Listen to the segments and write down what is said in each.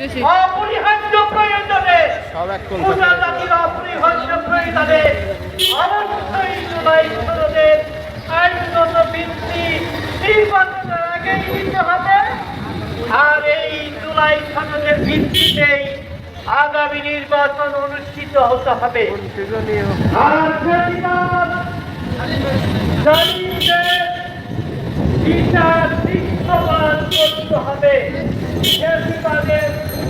অপরিহার্য প্রয়োজনে পূজা জাতির অপরিহার্য প্রয়োজনে অবশ্যই জুলাই সনদের আইনগত ভিত্তি নির্বাচনের আগেই দিতে হবে। আর এই জুলাই সনদের ভিত্তিতেই আগামী নির্বাচন অনুষ্ঠিত হতে হবে। আর বিচার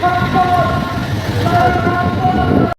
Come on!